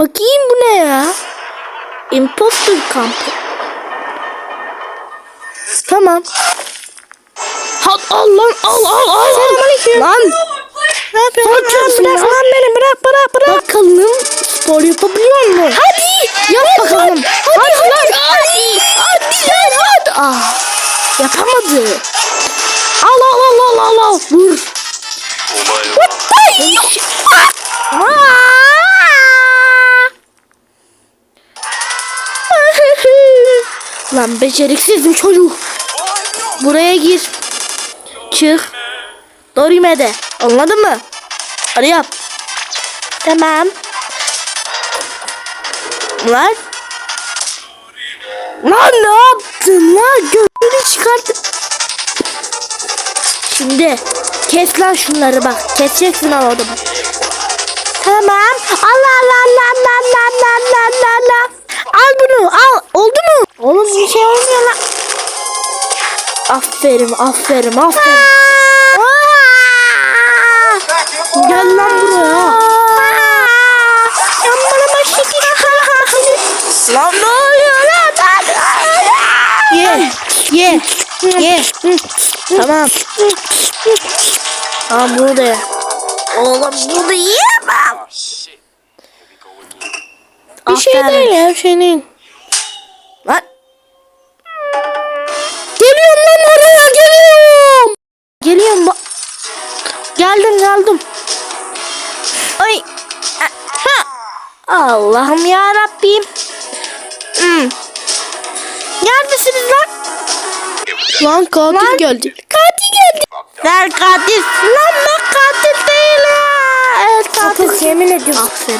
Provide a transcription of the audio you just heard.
Bakayım bu ne ya? Imposter kampı. Tamam. Al al lan al al al. Selamünaleyküm. Lan. Ne yapıyorsun? Kimsin bırak lan? lan beni bırak bırak bırak. Bakalım spor yapabiliyor mu? Hadi. Yap bakalım. Hadi hadi. lan. Hadi. Hadi lan hadi. Ah. Yapamadı. Al al al al al al. Vur. Lan beceriksiz bir çocuk. Buraya gir. Çık. Dorime de. Anladın mı? Hadi yap. Tamam. Lan. Lan ne yaptın lan? Gözünü çıkarttın. Şimdi kes lan şunları bak. Keseceksin orada bak. Tamam. Allah Allah Aferin aferin aferin. Gel lan buraya. Lan ne oluyor lan? Ye ye ye. Tamam. Tamam bunu da ye. Oğlum bunu yiyemem. Bir şey değil ya bir Geldim. Ay. Ha. Allah'ım ya Rabbim. Hmm. Neredesiniz lan? Lan katil geldi. Katil geldi. Ver katil. Lan ben katil değilim. Evet katil. Sapık yemin ediyorum. Aferin.